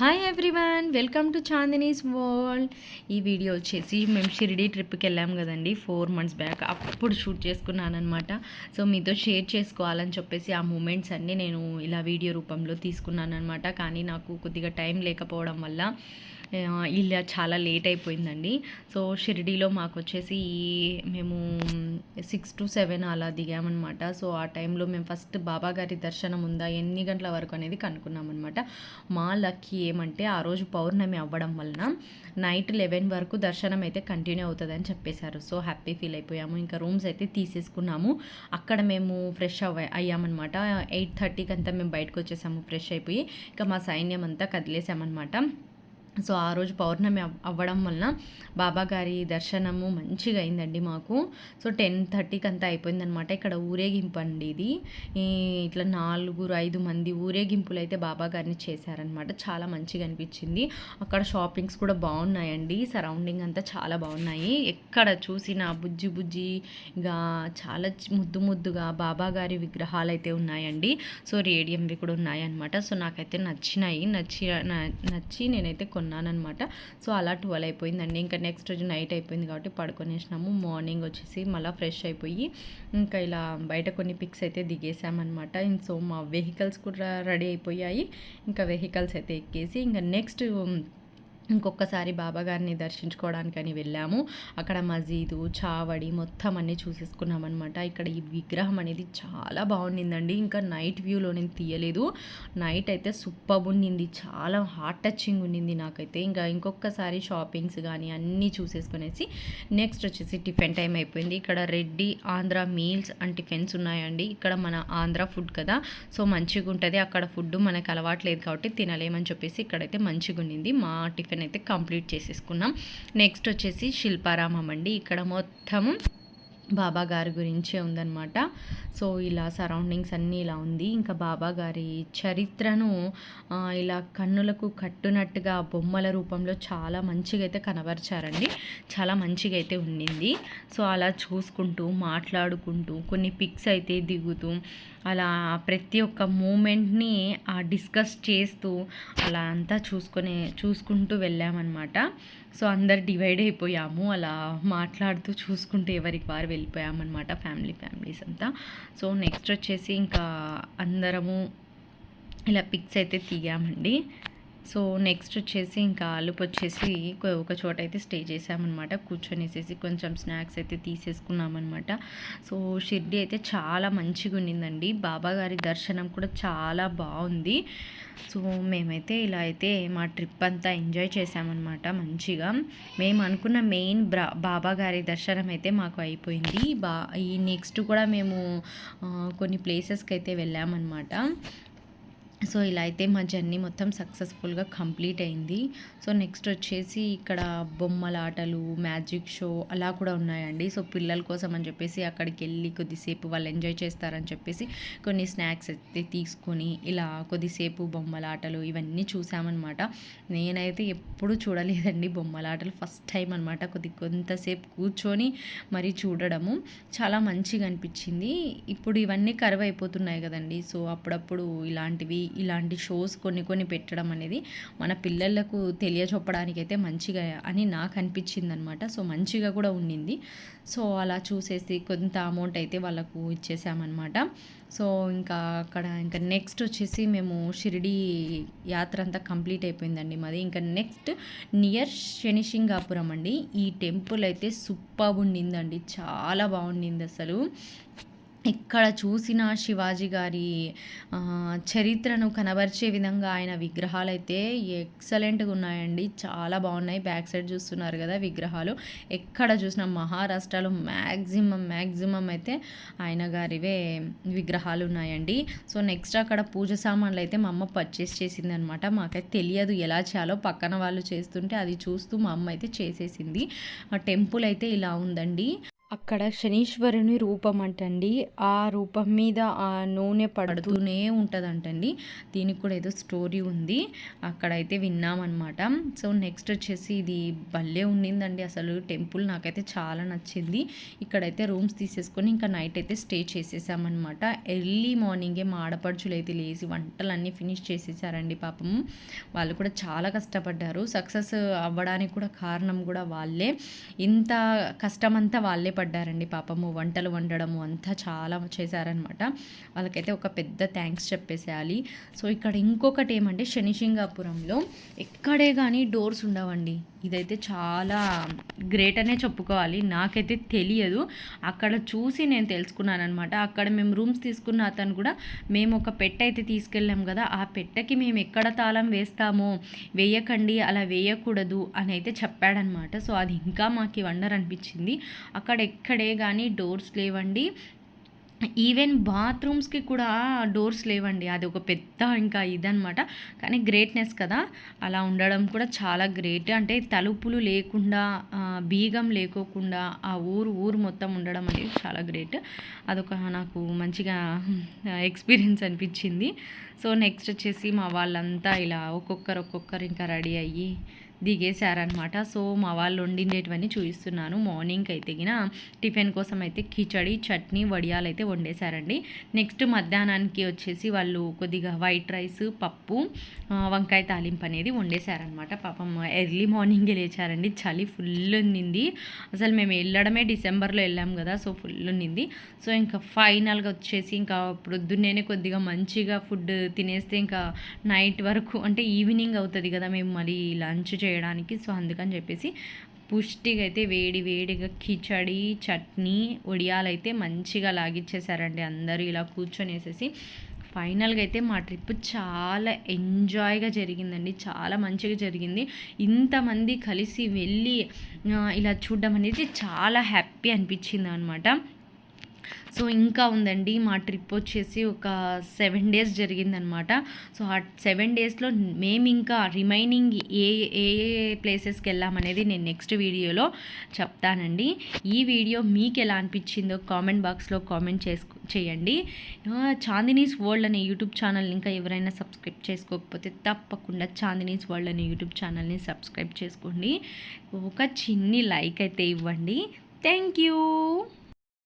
Hi everyone welcome to Chandini's world ఈ video వచ్చేసి మేము షిరిడి ట్రిప్కి వెళ్ళాం కదండి ఫోర్ మంత్స్ బ్యాక్ అప్పుడు షూట్ చేసుకున్నానమాట సో మీతో షేర్ చేసుకోవాలని చెప్పేసి ఆ మూమెంట్స్ అన్నీ నేను ఇలా వీడియో రూపంలో తీసుకున్నానమాట కానీ నాకు కొద్దిగా టైం లేకపోవడం వల్ల ఇలా చాలా లేట్ అయిపోయిందండి. సో షిరిడీలో మాకు వచ్చేసి మేము సిక్స్ టు సెవెన్ అలా దిగామన్నమాట. సో ఆ టైంలో మేము ఫస్ట్ బాబా గారి దర్శనం ఉందా ఎన్ని గంటల వరకు అనేది కనుక్కున్నామన్నమాట. మా లక్కీ ఏమంటే ఆ రోజు పౌర్ణమి అవ్వడం వలన నైట్ లెవెన్ వరకు దర్శనం అయితే కంటిన్యూ అవుతుందని చెప్పేశారు. సో హ్యాపీ ఫీల్ అయిపోయాము. ఇంకా రూమ్స్ అయితే తీసేసుకున్నాము. అక్కడ మేము ఫ్రెష్ అవ అయ్యామన్నమాట. ఎయిట్ థర్టీకి అంతా మేము బయటకు వచ్చేసాము ఫ్రెష్ అయిపోయి. ఇంకా మా సైన్యం అంతా కదిలేసామన్నమాట. సో ఆ రోజు పౌర్ణమి అవ్వడం వలన బాబా గారి దర్శనము మంచిగా అయిందండి మాకు. సో టెన్ థర్టీకి అంతా అయిపోయిందనమాట ఇక్కడ ఊరేగింపు అండి ఇది. ఈ ఇట్లా నాలుగురు ఐదు మంది ఊరేగింపులు అయితే బాబా గారిని చేశారనమాట చాలా మంచిగా అనిపించింది. అక్కడ షాపింగ్స్ కూడా బాగున్నాయండి. సరౌండింగ్ అంతా చాలా బాగున్నాయి. ఎక్కడ చూసినా బుజ్జి బుజ్జిగా చాలా ముద్దు ముద్దుగా బాబా గారి విగ్రహాలు అయితే ఉన్నాయండి. సో రేడియంవి కూడా ఉన్నాయన్నమాట. సో నాకైతే నచ్చినాయి. నచ్చి నచ్చి నేనైతే ఉన్నానమాట సో అలా ట్వెల్వ్ అయిపోయిందండి. ఇంకా నెక్స్ట్ రోజు నైట్ అయిపోయింది కాబట్టి పడుకొనేసినాము. మార్నింగ్ వచ్చేసి మళ్ళీ ఫ్రెష్ అయిపోయి ఇంకా ఇలా బయట కొన్ని పిక్స్ అయితే దిగేసామన్నమాట ఇంక సో మా వెహికల్స్ కూడా రెడీ అయిపోయాయి. ఇంకా వెహికల్స్ అయితే ఎక్కేసి ఇంకా నెక్స్ట్ ఇంకొకసారి బాబా గారిని దర్శించుకోవడానికని వెళ్ళాము. అక్కడ మజీదు చావడి మొత్తం అన్నీ చూసేసుకున్నాం అనమాట ఇక్కడ ఈ విగ్రహం అనేది చాలా బాగుండిందండి. ఇంకా నైట్ వ్యూలో నేను తీయలేదు. నైట్ అయితే సూపర్ ఉండింది. చాలా హార్ట్ టచింగ్ ఉండింది నాకైతే. ఇంకా ఇంకొకసారి షాపింగ్స్ కానీ అన్నీ చూసేసుకునేసి నెక్స్ట్ వచ్చేసి టిఫిన్ టైం అయిపోయింది. ఇక్కడ Reddy Andhra meals and tiffins ఉన్నాయండి. ఇక్కడ మన ఆంధ్ర ఫుడ్ కదా. సో మంచిగా ఉంటుంది అక్కడ ఫుడ్ మనకు అలవాట్లేదు కాబట్టి తినలేమని చెప్పేసి ఇక్కడైతే మంచిగా ఉండింది మా టిఫిన్ అయితే కంప్లీట్ చేసేసుకున్నాం. నెక్స్ట్ వచ్చేసి శిల్పారామం అండి. ఇక్కడ మొత్తము బాబా గారి గురించే ఉందన్నమాట. సో ఇలా సరౌండింగ్స్ అన్నీ ఇలా ఉంది. ఇంకా బాబా గారి చరిత్రను ఇలా కన్నులకు కట్టునట్టుగా బొమ్మల రూపంలో చాలా మంచిగా అయితే కనబరిచారండి. చాలా మంచిగా అయితే ఉండింది సో అలా చూసుకుంటూ మాట్లాడుకుంటూ కొన్ని పిక్స్ అయితే దిగుతూ అలా ప్రతి ఒక్క మూమెంట్ని డిస్కస్ చేస్తూ అలా అంతా చూసుకునే చూసుకుంటూ వెళ్ళామన్నమాట. సో అందరు డివైడ్ అయిపోయాము. అలా మాట్లాడుతూ చూసుకుంటూ ఎవరికి వారు వెళ్ళిపోయామన్నమాట ఫ్యామిలీ ఫ్యామిలీస్ అంతా. సో నెక్స్ట్ వచ్చేసి ఇంకా అందరము ఇలా పిక్స్ అయితే తీయామండి సో నెక్స్ట్ వచ్చేసి ఇంకా అలుపు వచ్చేసి ఒక చోట అయితే స్టే చేసామన్నమాట. కూర్చొనేసేసి కొంచెం స్నాక్స్ అయితే తీసేసుకున్నామన్నమాట. సో షిర్డీ అయితే చాలా మంచిగా ఉండిందండి బాబా గారి దర్శనం కూడా చాలా బాగుంది సో మేమైతే ఇలా అయితే మా ట్రిప్ అంతా ఎంజాయ్ చేసామన్నమాట మంచిగా. మేము అనుకున్న మెయిన్ బ్రా బాబా గారి దర్శనం అయితే మాకు అయిపోయింది. బా ఈ నెక్స్ట్ కూడా మేము కొన్ని ప్లేసెస్కి అయితే వెళ్ళామన్నమాట. సో ఇలా అయితే మా జర్నీ మొత్తం సక్సెస్ఫుల్గా కంప్లీట్ అయింది. సో నెక్స్ట్ వచ్చేసి ఇక్కడ బొమ్మలాటలు మ్యాజిక్ షో అలా కూడా ఉన్నాయండి. సో పిల్లల కోసం అని చెప్పేసి అక్కడికి వెళ్ళి కొద్దిసేపు వాళ్ళు ఎంజాయ్ చేస్తారని చెప్పేసి కొన్ని స్నాక్స్ అయితే తీసుకొని ఇలా కొద్దిసేపు బొమ్మలాటలు ఇవన్నీ చూసామన్నమాట. నేనైతే ఎప్పుడూ చూడలేదండి బొమ్మలాటలు ఫస్ట్ టైం అనమాట కొద్ది కొంతసేపు కూర్చొని మరి చూడడము. చాలా మంచిగా అనిపించింది. ఇప్పుడు ఇవన్నీ కరువు అయిపోతున్నాయి కదండి. సో అప్పుడప్పుడు ఇలాంటివి ఇలాంటి షోస్ కొన్ని కొన్ని పెట్టడం అనేది మన పిల్లలకు తెలియచొప్పడానికి అయితే మంచిగా అని నాకు అనిపించింది అనమాట సో మంచిగా కూడా ఉండింది. సో అలా చూసేసి కొంత అమౌంట్ అయితే వాళ్ళకు ఇచ్చేసామన్నమాట సో ఇంకా అక్కడ ఇంకా నెక్స్ట్ వచ్చేసి మేము షిరిడి యాత్ర అంతా కంప్లీట్ అయిపోయిందండి మాది. ఇంకా నెక్స్ట్ నియర్ శనిశింగాపురం అండి. ఈ టెంపుల్ అయితే సూపర్ ఉండిందండి. చాలా బాగుండింది అసలు. ఎక్కడ చూసినా శివాజీ గారి చరిత్రను కనబరిచే విధంగా ఆయన విగ్రహాలు అయితే ఎక్సలెంట్గా ఉన్నాయండి. చాలా బాగున్నాయి. బ్యాక్ సైడ్ చూస్తున్నారు కదా విగ్రహాలు. ఎక్కడ చూసినా మహారాష్ట్రలో మ్యాక్సిమం మ్యాక్సిమం అయితే ఆయన గారివే విగ్రహాలు ఉన్నాయండి. సో నెక్స్ట్ అక్కడ పూజ సామాన్లు అయితే మా అమ్మ పర్చేస్ చేసింది అనమాట మాకైతే తెలియదు ఎలా చేయాలో. పక్కన వాళ్ళు చేస్తుంటే అది చూస్తూ మా అమ్మ అయితే చేసేసింది. టెంపుల్ అయితే ఇలా ఉందండి. అక్కడ శనీశ్వరుని రూపం అంటండి ఆ రూపం మీద ఆ నూనె పడుతూనే ఉంటుందంటండి. దీనికి కూడా ఏదో స్టోరీ ఉంది. అక్కడైతే విన్నామన్నమాట. సో నెక్స్ట్ వచ్చేసి ఇది భలే ఉండిందండి. అసలు టెంపుల్ నాకైతే చాలా నచ్చింది. ఇక్కడైతే రూమ్స్ తీసేసుకొని ఇంకా నైట్ అయితే స్టే చేసేసామన్నమాట. ఎర్లీ మార్నింగే మా ఆడపడుచులు అయితే లేచి వంటలన్నీ ఫినిష్ చేసేసారండి పాపం. వాళ్ళు కూడా చాలా కష్టపడ్డారు. సక్సెస్ అవ్వడానికి కూడా కారణం కూడా వాళ్ళే. ఇంత కష్టమంతా వాళ్ళే పడ్డారండి పాపము. వంటలు వండడము అంతా చాలా చేశారనమాట వాళ్ళకైతే ఒక పెద్ద థ్యాంక్స్ చెప్పేసేయాలి. సో ఇక్కడ ఇంకొకటి ఏమంటే శనిశింగాపురంలో ఎక్కడే కానీ డోర్స్ ఉండవండి. ఇదైతే చాలా గ్రేట్ అనే చెప్పుకోవాలి. నాకైతే తెలియదు. అక్కడ చూసి నేను తెలుసుకున్నాను అనమాట అక్కడ మేము రూమ్స్ తీసుకున్న అతను కూడా మేము ఒక పెట్ట అయితే తీసుకెళ్ళాం కదా. ఆ పెట్టకి మేము ఎక్కడ తాళం వేస్తామో వేయకండి అలా వేయకూడదు అని అయితే చెప్పాడనమాట సో అది ఇంకా మాకు వండర్ అనిపించింది. అక్కడ ఎక్కడే కానీ డోర్స్ లేవండి. ఈవెన్ బాత్రూమ్స్కి కూడా డోర్స్ లేవండి. అది ఒక పెద్ద ఇంకా ఇదనమాట కానీ గ్రేట్నెస్ కదా. అలా ఉండడం కూడా చాలా గ్రేట్. అంటే తలుపులు లేకుండా బీగం లేకోకుండా ఆ ఊరు ఊరు మొత్తం ఉండడం అనేది చాలా గ్రేట్. అదొక నాకు మంచిగా ఎక్స్పీరియన్స్ అనిపించింది. సో నెక్స్ట్ వచ్చేసి మా వాళ్ళంతా ఇలా ఒక్కొక్కరు ఒక్కొక్కరు ఇంకా రెడీ అయ్యి దిగేశారనమాట సో మా వాళ్ళు వండిండేటివన్నీ చూపిస్తున్నాను మార్నింగ్ అయితే గిన టిఫిన్ కోసం అయితే కిచడి చట్నీ వడియాలు అయితే వండేశారండి. నెక్స్ట్ మధ్యాహ్నానికి వచ్చేసి వాళ్ళు కొద్దిగా వైట్ రైస్ పప్పు వంకాయ తాలింపు అనేది వండేశారనమాట పాపం ఎర్లీ మార్నింగే లేచారండి. చలి ఫుల్ ఉన్నింది. అసలు మేము వెళ్ళడమే డిసెంబర్లో వెళ్ళాం కదా సో ఫుల్ ఉన్నింది. సో ఇంకా ఫైనల్గా వచ్చేసి ఇంకా ప్రొద్దున్నేనే కొద్దిగా మంచిగా ఫుడ్ తినేస్తే ఇంకా నైట్ వరకు అంటే ఈవినింగ్ అవుతుంది కదా మేము మళ్ళీ లంచ్ చేయడానికి సో అందుకని చెప్పేసి పుష్టిగా అయితే వేడి వేడిగా కిచడి చట్నీ వడియాలైతే మంచిగా లాగిచ్చేసారండి. అందరూ ఇలా కూర్చొనేసేసి ఫైనల్గా అయితే మా ట్రిప్ చాలా ఎంజాయ్గా జరిగిందండి. చాలా మంచిగా జరిగింది. ఇంతమంది కలిసి వెళ్ళి ఇలా చూడడం అనేది చాలా హ్యాపీ అనిపించింది అనమాట సో ఇంకా ఉందండి మా ట్రిప్ వచ్చేసి ఒక సెవెన్ డేస్ జరిగిందనమాట. సో ఆ సెవెన్ డేస్లో మేము ఇంకా రిమైనింగ్ ఏ ఏ ప్లేసెస్కి వెళ్ళామనేది నేను నెక్స్ట్ వీడియోలో చెప్తానండి. ఈ వీడియో మీకు ఎలా అనిపించిందో కామెంట్ బాక్స్లో కామెంట్ చేసుకో చేయండి. చాందినీస్ వరల్డ్ అనే యూట్యూబ్ ఛానల్ ఇంకా ఎవరైనా సబ్స్క్రైబ్ చేసుకోకపోతే తప్పకుండా చాందినీస్ వరల్డ్ అనే యూట్యూబ్ ఛానల్ని సబ్స్క్రైబ్ చేసుకోండి. ఒక చిన్ని లైక్ అయితే ఇవ్వండి. Thank you!